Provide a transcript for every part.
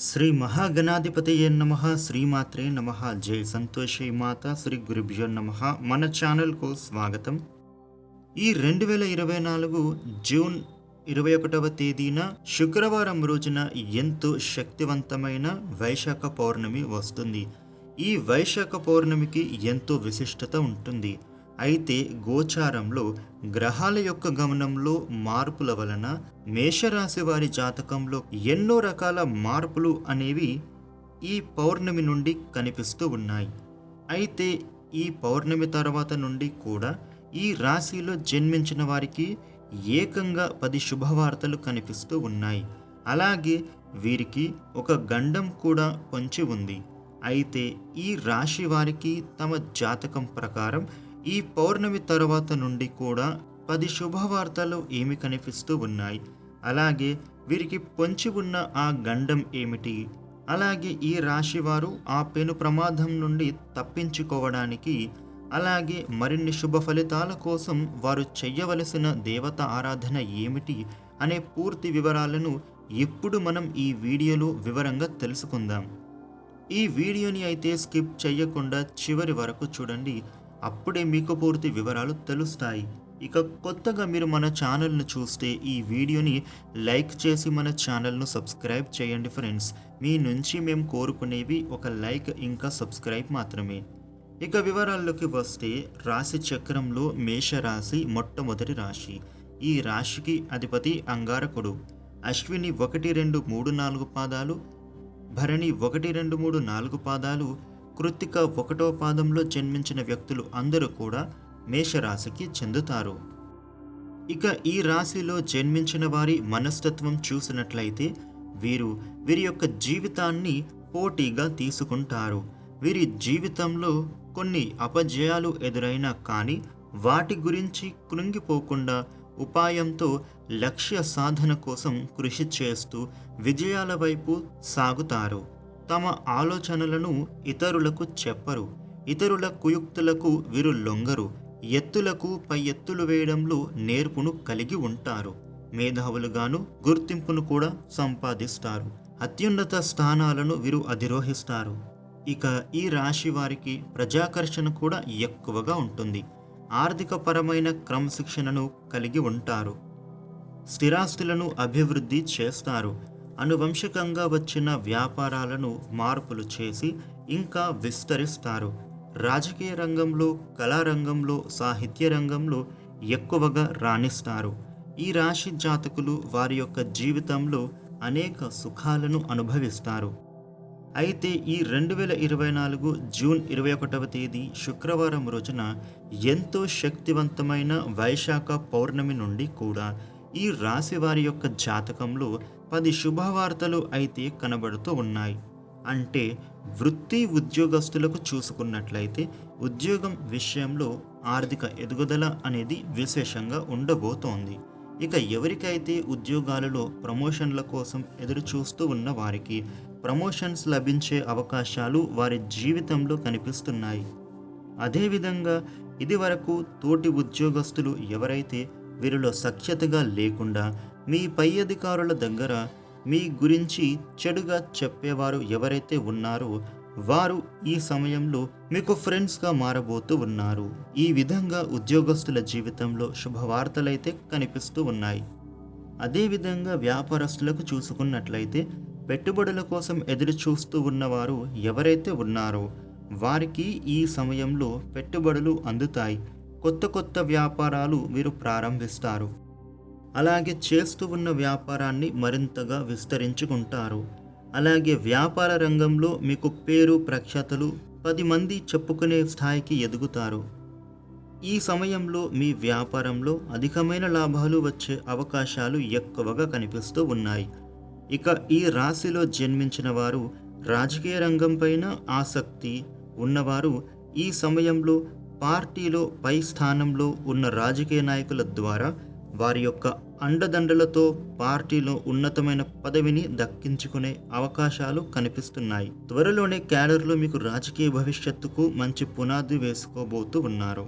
శ్రీ మహాగణాధిపతయ నమ శ్రీమాత్రే నమ జై సంతోషి మాత శ్రీ గురుభ్యో నమ. మన ఛానల్కు స్వాగతం. ఈ రెండు వేల ఇరవై నాలుగు జూన్ ఇరవై ఒకటవ తేదీన శుక్రవారం రోజున ఎంతో శక్తివంతమైన వైశాఖ పౌర్ణమి వస్తుంది. ఈ వైశాఖ పౌర్ణమికి ఎంతో విశిష్టత ఉంటుంది. అయితే గోచారంలో గ్రహాల యొక్క గమనంలో మార్పుల వలన మేషరాశి వారి జాతకంలో ఎన్నో రకాల మార్పులు అనేవి ఈ పౌర్ణమి నుండి కనిపిస్తూ ఉన్నాయి. అయితే ఈ పౌర్ణమి తర్వాత నుండి కూడా ఈ రాశిలో జన్మించిన వారికి ఏకంగా పది శుభవార్తలు కనిపిస్తూ ఉన్నాయి. అలాగే వీరికి ఒక గండం కూడా పొంచి ఉంది. అయితే ఈ రాశి వారికి తమ జాతకం ప్రకారం ఈ పౌర్ణమి తర్వాత నుండి కూడా పది శుభవార్తలు ఏమి కనిపిస్తూ ఉన్నాయి? అలాగే వీరికి పొంచి ఉన్న ఆ గండం ఏమిటి? అలాగే ఈ రాశి వారు ఆ పెను ప్రమాదం నుండి తప్పించుకోవడానికి అలాగే మరిన్ని శుభ ఫలితాల కోసం వారు చెయ్యవలసిన దేవత ఆరాధన ఏమిటి అనే పూర్తి వివరాలను ఎప్పుడు మనం ఈ వీడియోలో వివరంగా తెలుసుకుందాం. ఈ వీడియోని అయితే స్కిప్ చేయకుండా చివరి వరకు చూడండి. అప్పుడే మీకు పూర్తి వివరాలు తెలుస్తాయి. ఇక కొత్తగా మీరు మన ఛానల్ను చూస్తే ఈ వీడియోని లైక్ చేసి మన ఛానల్ను సబ్స్క్రైబ్ చేయండి ఫ్రెండ్స్. మీ నుంచి మేము కోరుకునేవి ఒక లైక్ ఇంకా సబ్స్క్రైబ్ మాత్రమే. ఇక వివరాల్లోకి వస్తే రాశి చక్రంలో మేషరాశి మొట్టమొదటి రాశి. ఈ రాశికి అధిపతి అంగారకుడు. అశ్విని ఒకటి రెండు మూడు నాలుగు పాదాలు భరణి ఒకటి రెండు మూడు నాలుగు పాదాలు కృత్తిక ఒకటో పాదంలో జన్మించిన వ్యక్తులు అందరూ కూడా మేషరాశికి చెందుతారు. ఇక ఈ రాశిలో జన్మించిన వారి మనస్తత్వం చూసినట్లయితే వీరు వీరి యొక్క జీవితాన్ని పోటీగా తీసుకుంటారు. వీరి జీవితంలో కొన్ని అపజయాలు ఎదురైనా కానీ వాటి గురించి కృంగిపోకుండా ఉపాయంతో లక్ష్య సాధన కోసం కృషి చేస్తూ విజయాల వైపు సాగుతారు. తమ ఆలోచనలను ఇతరులకు చెప్పరు. ఇతరుల కుయుక్తులకు వీరు లొంగరు. ఎత్తులకు పై ఎత్తులు వేయడంలో నేర్పును కలిగి ఉంటారు. మేధావులుగాను గుర్తింపును కూడా సంపాదిస్తారు. అత్యున్నత స్థానాలను వీరు అధిరోహిస్తారు. ఇక ఈ రాశి వారికి ప్రజాకర్షణ కూడా ఎక్కువగా ఉంటుంది. ఆర్థిక పరమైన క్రమశిక్షణను కలిగి ఉంటారు. స్థిరాస్తులను అభివృద్ధి చేస్తారు. అనువంశికంగా వచ్చిన వ్యాపారాలను మార్పులు చేసి ఇంకా విస్తరిస్తారు. రాజకీయ రంగంలో కళారంగంలో సాహిత్య రంగంలో ఎక్కువగా రాణిస్తారు. ఈ రాశి జాతకులు వారి యొక్క జీవితంలో అనేక సుఖాలను అనుభవిస్తారు. అయితే ఈ రెండు వేల ఇరవై నాలుగు జూన్ ఇరవై ఒకటవ తేదీ శుక్రవారం రోజున ఎంతో శక్తివంతమైన వైశాఖ పౌర్ణమి నుండి కూడా ఈ రాశి వారి యొక్క జాతకంలో పది శుభవార్తలు అయితే కనబడుతూ ఉన్నాయి. అంటే వృత్తి ఉద్యోగస్తులకు చూసుకున్నట్లయితే ఉద్యోగం విషయంలో ఆర్థిక ఎదుగుదల అనేది విశేషంగా ఉండబోతోంది. ఇక ఎవరికైతే ఉద్యోగాలలో ప్రమోషన్ల కోసం ఎదురు చూస్తూ ఉన్న వారికి ప్రమోషన్స్ లభించే అవకాశాలు వారి జీవితంలో కనిపిస్తున్నాయి. అదేవిధంగా ఇదివరకు తోటి ఉద్యోగస్తులు ఎవరైతే వీరిలో సఖ్యతగా లేకుండా మీ పై అధికారుల దగ్గర మీ గురించి చెడుగా చెప్పేవారు ఎవరైతే ఉన్నారో వారు ఈ సమయంలో మీకు ఫ్రెండ్స్గా మారబోతూ ఉన్నారు. ఈ విధంగా ఉద్యోగస్తుల జీవితంలో శుభవార్తలైతే కనిపిస్తూ ఉన్నాయి. అదేవిధంగా వ్యాపారస్తులకు చూసుకున్నట్లయితే పెట్టుబడుల కోసం ఎదురు చూస్తూ ఉన్నవారు ఎవరైతే ఉన్నారో వారికి ఈ సమయంలో పెట్టుబడులు అందుతాయి. కొత్త కొత్త వ్యాపారాలు వీరు ప్రారంభిస్తారు. అలాగే చేస్తూ ఉన్న వ్యాపారాన్ని మరింతగా విస్తరించుకుంటారు. అలాగే వ్యాపార రంగంలో మీకు పేరు ప్రఖ్యాతలు పది మంది చెప్పుకునే స్థాయికి ఎదుగుతారు. ఈ సమయంలో మీ వ్యాపారంలో అధికమైన లాభాలు వచ్చే అవకాశాలు ఎక్కువగా కనిపిస్తూ ఉన్నాయి. ఇక ఈ రాశిలో జన్మించిన వారు రాజకీయ రంగంపైన ఆసక్తి ఉన్నవారు ఈ సమయంలో పార్టీలో పై స్థానంలో ఉన్న రాజకీయ నాయకుల ద్వారా వారి యొక్క అండదండలతో పార్టీలో ఉన్నతమైన పదవిని దక్కించుకునే అవకాశాలు కనిపిస్తున్నాయి. త్వరలోనే క్యాడర్లు మీకు రాజకీయ భవిష్యత్తుకు మంచి పునాది వేసుకోబోతూ ఉన్నారు.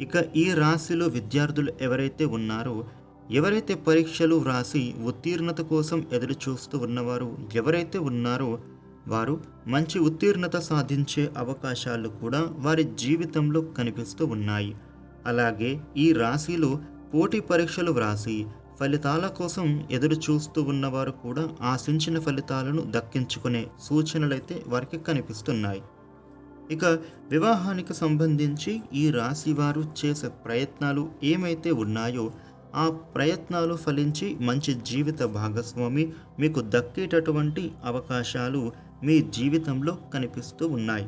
ఇక ఈ రాశిలో విద్యార్థులు ఎవరైతే ఉన్నారో ఎవరైతే పరీక్షలు వ్రాసి ఉత్తీర్ణత కోసం ఎదురు చూస్తూ ఉన్నవారు ఎవరైతే ఉన్నారో వారు మంచి ఉత్తీర్ణత సాధించే అవకాశాలు కూడా వారి జీవితంలో కనిపిస్తూ ఉన్నాయి. అలాగే ఈ రాశిలో పోటీ పరీక్షలు వ్రాసి ఫలితాల కోసం ఎదురు చూస్తూ ఉన్నవారు కూడా ఆశించిన ఫలితాలను దక్కించుకునే సూచనలైతే వారికి కనిపిస్తున్నాయి. ఇక వివాహానికి సంబంధించి ఈ రాశి వారు చేసే ప్రయత్నాలు ఏమైతే ఉన్నాయో ఆ ప్రయత్నాలు ఫలించి మంచి జీవిత భాగస్వామి మీకు దక్కేటటువంటి అవకాశాలు మీ జీవితంలో కనిపిస్తూ ఉన్నాయి.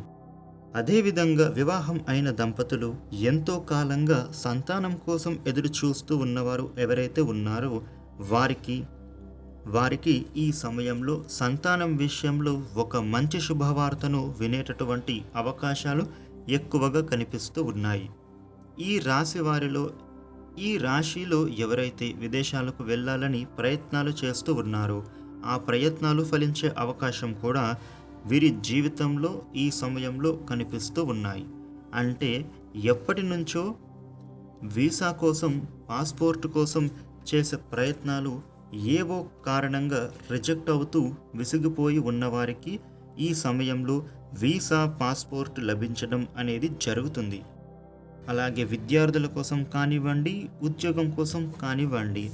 అదేవిధంగా వివాహం అయిన దంపతులు ఎంతో కాలంగా సంతానం కోసం ఎదురు చూస్తూ ఉన్నవారు ఎవరైతే ఉన్నారో వారికి వారికి ఈ సమయంలో సంతానం విషయంలో ఒక మంచి శుభవార్తను వినేటటువంటి అవకాశాలు ఎక్కువగా కనిపిస్తూ ఉన్నాయి. ఈ రాశి వారిలో ఈ రాశిలో ఎవరైతే విదేశాలకు వెళ్ళాలని ప్రయత్నాలు చేస్తూ ఉన్నారో ఆ ప్రయత్నాలు ఫలించే అవకాశం కూడా వీరి జీవితంలో ఈ సమయంలో కనిపిస్తూ ఉన్నాయి. అంటే ఎప్పటి నుంచో వీసా కోసం పాస్పోర్ట్ కోసం చేసే ప్రయత్నాలు ఏవో కారణంగా రిజెక్ట్ అవుతూ విసిగిపోయి ఉన్నవారికి ఈ సమయంలో వీసా పాస్పోర్ట్ లభించడం అనేది జరుగుతుంది. అలాగే విద్యార్థుల కోసం కానివ్వండి ఉద్యోగం కోసం కానివ్వండి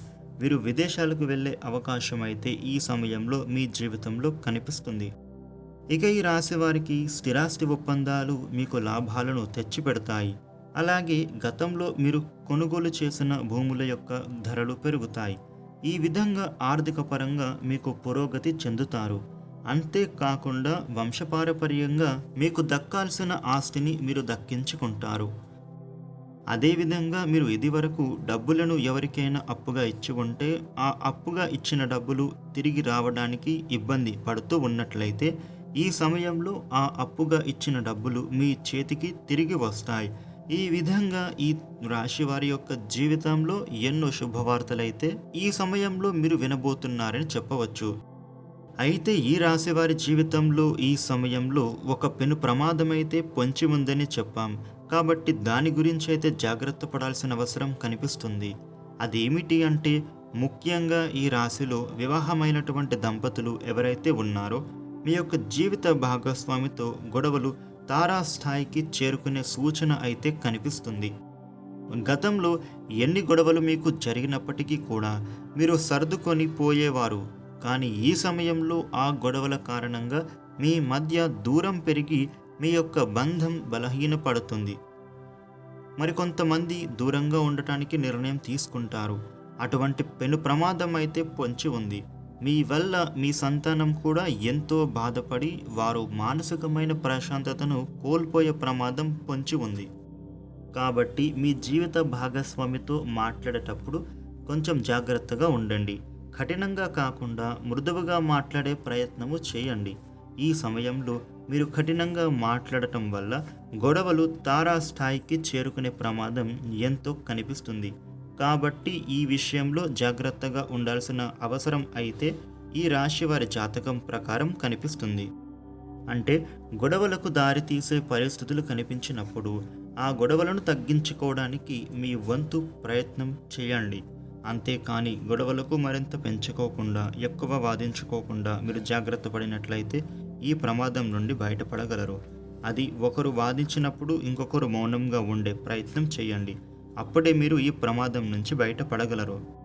వీరు విదేశాలకు వెళ్ళే అవకాశం అయితే ఈ సమయంలో మీ జీవితంలో కనిపిస్తుంది. ఇక ఈ రాశి వారికి స్థిరాస్తి ఒప్పందాలు మీకు లాభాలను తెచ్చిపెడతాయి. అలాగే గతంలో మీరు కొనుగోలు చేసిన భూముల యొక్క ధరలు పెరుగుతాయి. ఈ విధంగా ఆర్థిక పరంగా మీకు పురోగతి చెందుతారు. అంతేకాకుండా వంశపారపర్యంగా మీకు దక్కాల్సిన ఆస్తిని మీరు దక్కించుకుంటారు. అదేవిధంగా మీరు ఇదివరకు డబ్బులను ఎవరికైనా అప్పుగా ఇచ్చి ఉంటే ఆ అప్పుగా ఇచ్చిన డబ్బులు తిరిగి రావడానికి ఇబ్బంది పడుతూ ఉన్నట్లయితే ఈ సమయంలో ఆ అప్పుగా ఇచ్చిన డబ్బులు మీ చేతికి తిరిగి వస్తాయి. ఈ విధంగా ఈ రాశి వారి యొక్క జీవితంలో ఎన్నో శుభవార్తలైతే ఈ సమయంలో మీరు వినబోతున్నారని చెప్పవచ్చు. అయితే ఈ రాశి వారి జీవితంలో ఈ సమయంలో ఒక పెను ప్రమాదమైతే పొంచి ఉందని చెప్పాం. కాబట్టి దాని గురించి అయితే జాగ్రత్త పడాల్సిన అవసరం కనిపిస్తుంది. అదేమిటి అంటే ముఖ్యంగా ఈ రాశిలో వివాహమైనటువంటి దంపతులు ఎవరైతే ఉన్నారో మీ యొక్క జీవిత భాగస్వామితో గొడవలు తారాస్థాయికి చేరుకునే సూచన అయితే కనిపిస్తుంది. గతంలో ఎన్ని గొడవలు మీకు జరిగినప్పటికీ కూడా మీరు సర్దుకొని పోయేవారు. కానీ ఈ సమయంలో ఆ గొడవల కారణంగా మీ మధ్య దూరం పెరిగి మీ యొక్క బంధం బలహీనపడుతుంది. మరికొంతమంది దూరంగా ఉండటానికి నిర్ణయం తీసుకుంటారు. అటువంటి పెను ప్రమాదం అయితే పొంచి ఉంది. మీ వల్ల మీ సంతానం కూడా ఎంతో బాధపడి వారు మానసికమైన ప్రశాంతతను కోల్పోయే ప్రమాదం పొంచి ఉంది. కాబట్టి మీ జీవిత భాగస్వామితో మాట్లాడేటప్పుడు కొంచెం జాగ్రత్తగా ఉండండి. కఠినంగా కాకుండా మృదువుగా మాట్లాడే ప్రయత్నము చేయండి. ఈ సమయంలో మీరు కఠినంగా మాట్లాడటం వల్ల గొడవలు తారా స్థాయికి చేరుకునే ప్రమాదం ఎంతో కనిపిస్తుంది. కాబట్టి ఈ విషయంలో జాగ్రత్తగా ఉండాల్సిన అవసరం అయితే ఈ రాశి వారి జాతకం ప్రకారం కనిపిస్తుంది. అంటే గొడవలకు దారితీసే పరిస్థితులు కనిపించినప్పుడు ఆ గొడవలను తగ్గించుకోవడానికి మీ వంతు ప్రయత్నం చేయండి. అంతేకాని గొడవలకు మరింత పెంచుకోకుండా ఎక్కువ వాదించుకోకుండా మీరు జాగ్రత్త పడినట్లయితే ఈ ప్రమాదం నుండి బయటపడగలరు. అది ఒకరు వాదించినప్పుడు ఇంకొకరు మౌనంగా ఉండే ప్రయత్నం చేయండి. అప్పుడే మీరు ఈ ప్రమాదం నుంచి బయటపడగలరు.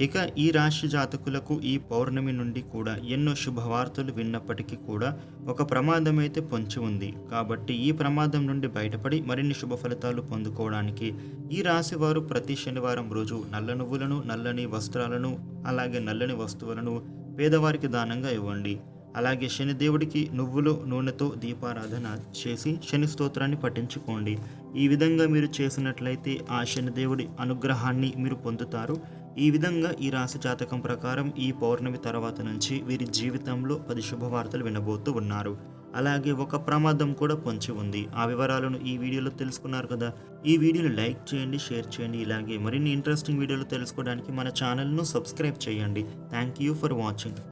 ఇక ఈ రాశి జాతకులకు ఈ పౌర్ణమి నుండి కూడా ఎన్నో శుభవార్తలు విన్నప్పటికీ కూడా ఒక ప్రమాదం అయితే పొంచి ఉంది. కాబట్టి ఈ ప్రమాదం నుండి బయటపడి మరిన్ని శుభ ఫలితాలు పొందుకోవడానికి ఈ రాశి వారు ప్రతి శనివారం రోజు నల్ల నువ్వులను నల్లని వస్త్రాలను అలాగే నల్లని వస్తువులను పేదవారికి దానంగా ఇవ్వండి. అలాగే శనిదేవుడికి నువ్వులు నూనెతో దీపారాధన చేసి శని స్తోత్రాన్ని పఠించుకోండి. ఈ విధంగా మీరు చేసినట్లయితే ఆ శనిదేవుడి అనుగ్రహాన్ని మీరు పొందుతారు. ఈ విధంగా ఈ రాశి జాతకం ప్రకారం ఈ పౌర్ణమి తర్వాత నుంచి వీరి జీవితంలో పది శుభవార్తలు వినబోతూ ఉన్నారు. అలాగే ఒక ప్రమాదం కూడా పొంచి ఉంది. ఆ వివరాలను ఈ వీడియోలో తెలుసుకున్నారు కదా? ఈ వీడియోని లైక్ చేయండి షేర్ చేయండి. ఇలాగే మరిన్ని ఇంట్రెస్టింగ్ వీడియోలు తెలుసుకోవడానికి మన ఛానల్ను సబ్స్క్రైబ్ చేయండి. Thank you for watching.